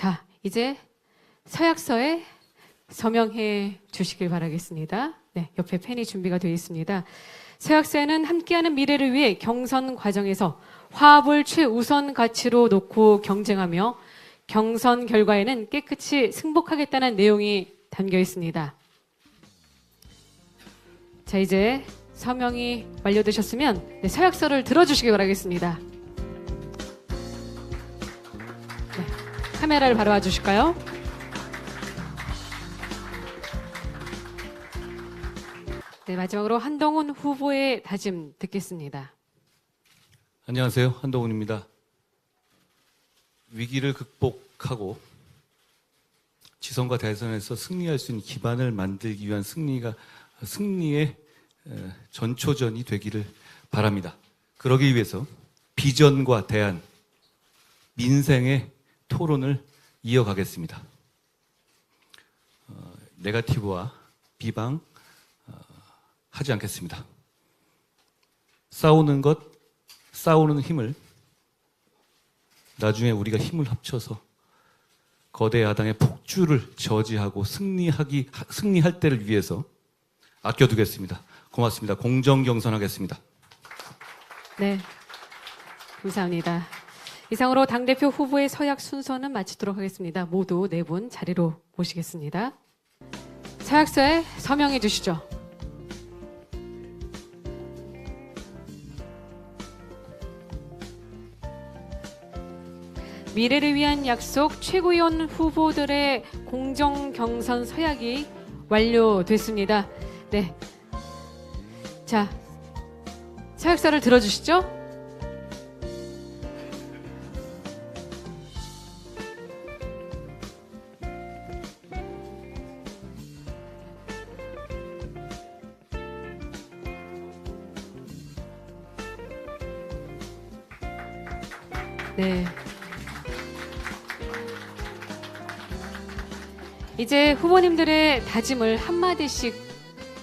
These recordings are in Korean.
자, 이제 서약서에 서명해 주시길 바라겠습니다. 네, 옆에 펜이 준비가 되어 있습니다. 서약서에는 함께하는 미래를 위해 경선 과정에서 화합을 최우선 가치로 놓고 경쟁하며 경선 결과에는 깨끗이 승복하겠다는 내용이 담겨 있습니다. 자, 이제 서명이 완료되셨으면 네, 서약서를 들어주시기 바라겠습니다. 카메라를 바로 와주실까요? 네, 마지막으로 한동훈 후보의 다짐 듣겠습니다. 안녕하세요. 한동훈입니다. 위기를 극복하고 지선과 대선에서 승리할 수 있는 기반을 만들기 위한 승리가 승리의 에, 전초전이 되기를 바랍니다. 그러기 위해서 비전과 대안, 민생의 토론을 이어가겠습니다. 어, 네가티브와 비방 어, 하지 않겠습니다. 싸우는 것, 싸우는 힘을 나중에 우리가 힘을 합쳐서 거대 야당의 폭주를 저지하고 승리하기 하- 승리할 때를 위해서 아껴두겠습니다. 고맙습니다. 공정 경선하겠습니다. 네, 감사합니다. 이상으로 당대표 후보의 서약 순서는 마치도록 하겠습니다. 모두 네 분 자리로 모시겠습니다. 서약서에 서명해 주시죠. 미래를 위한 약속 최고위원 후보들의 공정 경선 서약이 완료됐습니다. 네. 자, 서약서를 들어주시죠. 네. 이제 후보님들의 다짐을 한마디씩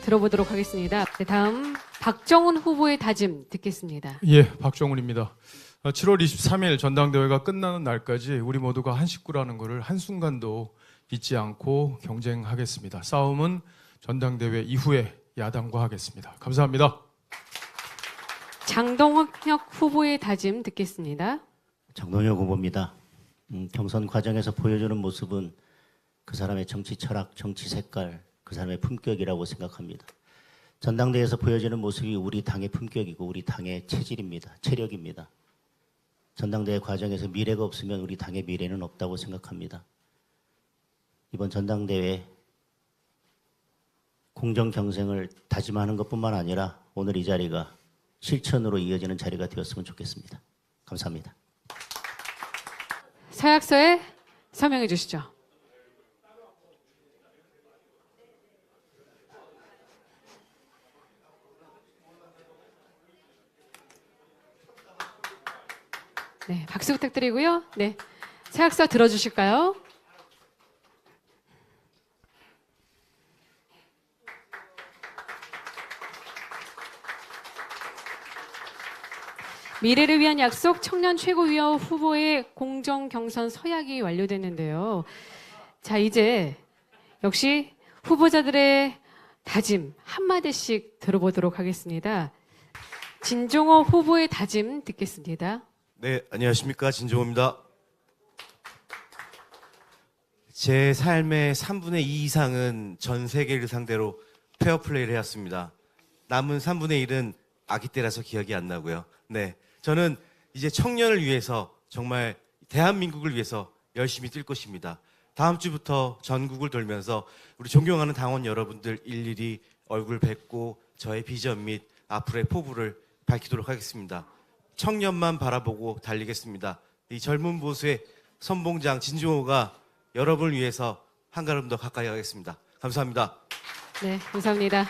들어보도록 하겠습니다. 네, 다음 박정훈 후보의 다짐 듣겠습니다. 예, 박정훈입니다. 어, 7월 23일 전당대회가 끝나는 날까지 우리 모두가 한 식구라는 것을 한순간도 잊지 않고 경쟁하겠습니다. 싸움은 전당대회 이후에 야당과 하겠습니다. 감사합니다. 장동혁 후보의 다짐 듣겠습니다. 장동혁 후보입니다. 음, 경선 과정에서 보여주는 모습은 그 사람의 정치 철학, 정치 색깔, 그 사람의 품격이라고 생각합니다. 전당대회에서 보여지는 모습이 우리 당의 품격이고 우리 당의 체질입니다. 체력입니다. 전당대회 과정에서 미래가 없으면 우리 당의 미래는 없다고 생각합니다. 이번 전당대회 공정 경쟁을 다짐하는 것뿐만 아니라 오늘 이 자리가 실천으로 이어지는 자리가 되었으면 좋겠습니다. 감사합니다. 서약서에 서명해 주시죠. 네, 박수 부탁드리고요. 네, 서약서 들어주실까요? 미래를 위한 약속 청년 최고위원 후보의 공정 경선 서약이 완료됐는데요. 자, 이제 역시 후보자들의 다짐 한마디씩 들어보도록 하겠습니다. 진종호 후보의 다짐 듣겠습니다. 네, 안녕하십니까. 진종호입니다. 제 삶의 3분의 2 이상은 전 세계를 상대로 페어플레이를 해왔습니다. 남은 3분의 1은 아기 때라서 기억이 안 나고요. 네. 저는 이제 청년을 위해서 정말 대한민국을 위해서 열심히 뛸 것입니다. 다음 주부터 전국을 돌면서 우리 존경하는 당원 여러분들 일일이 얼굴 뵙고 저의 비전 및 앞으로의 포부를 밝히도록 하겠습니다. 청년만 바라보고 달리겠습니다. 이 젊은 보수의 선봉장 진종호가 여러분을 위해서 한 걸음 더 가까이 가겠습니다. 감사합니다. 네, 감사합니다.